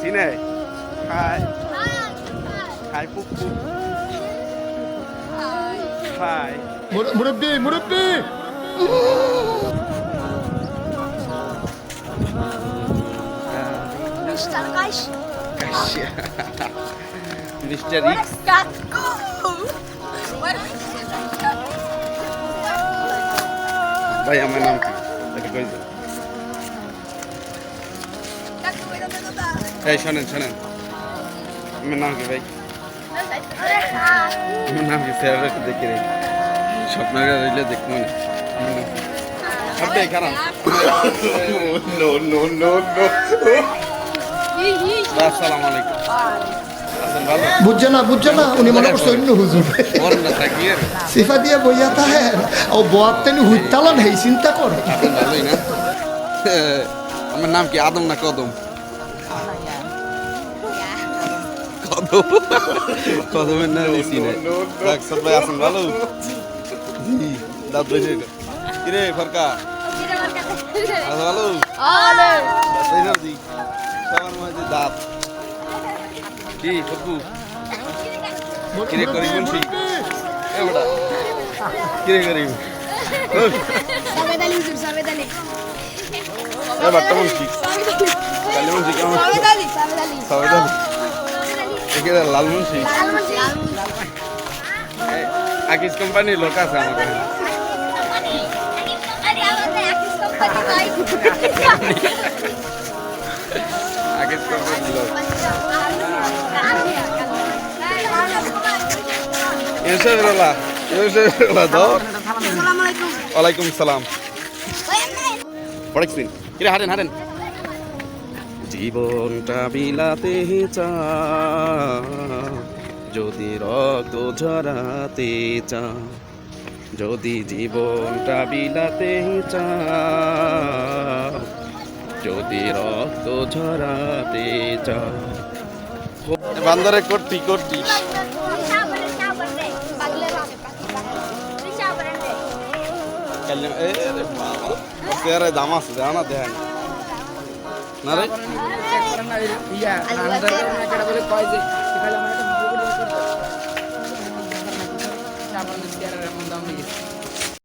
চিনে high high পুপ পুপ high মুর- মুরব্বি মুরব্বি Mr. Guys, Kashia mister where ইক্স is that go? Where ভাই আমার নাম কি তাকে কই দেন এই শোনেন শোনেন। আমার নাম কি ভাই? আমার নাম কি? স্যার একটু দেখি রে স্বপ্নের রইলে দেখব না? আপনি খারাপ। নো নো নো নো আসসালামু আলাইকুম। আছেন ভালো? বুঝছে না বুঝছে না? উনি মনে করছে অন্য হুজুর। ওর না থাকিয়ে সিফা দিয়ে বইয়া তাহে। ও বোয়ার তেনি হুইতালন হেই চিন্তা করে। ভালোই না? আমার নাম কি আদম না কদম কদম কদমের নাম বেশি না ডাক্তার ভাই আছেন ভালো জি দাঁত বেশি কিরে ফরকা আছো ভালো দাঁত বেশি দি সবার মাঝে দাঁত কি ফকু কিরে করি মুন্সি এ বড়া কিরে করি Sabed Ali, Yusuf, Sabed Ali. এ বাট্টা মুন্সি কালি কেমন? আকিস লোক আছে ইনশাআল্লাহ দাও। ওয়ালাইকুম সালাম। হারেন হারেন জীবনটা বিলাতে চা যদি রক্ত ঝরাতে চা যদি জীবনটা বিলাতে চা যদি রক্ত ঝরাতে চা বান্দরে করতি করতি এ রে বাবা তেরে দাম আছে দেওয়া না দেয় না। রে?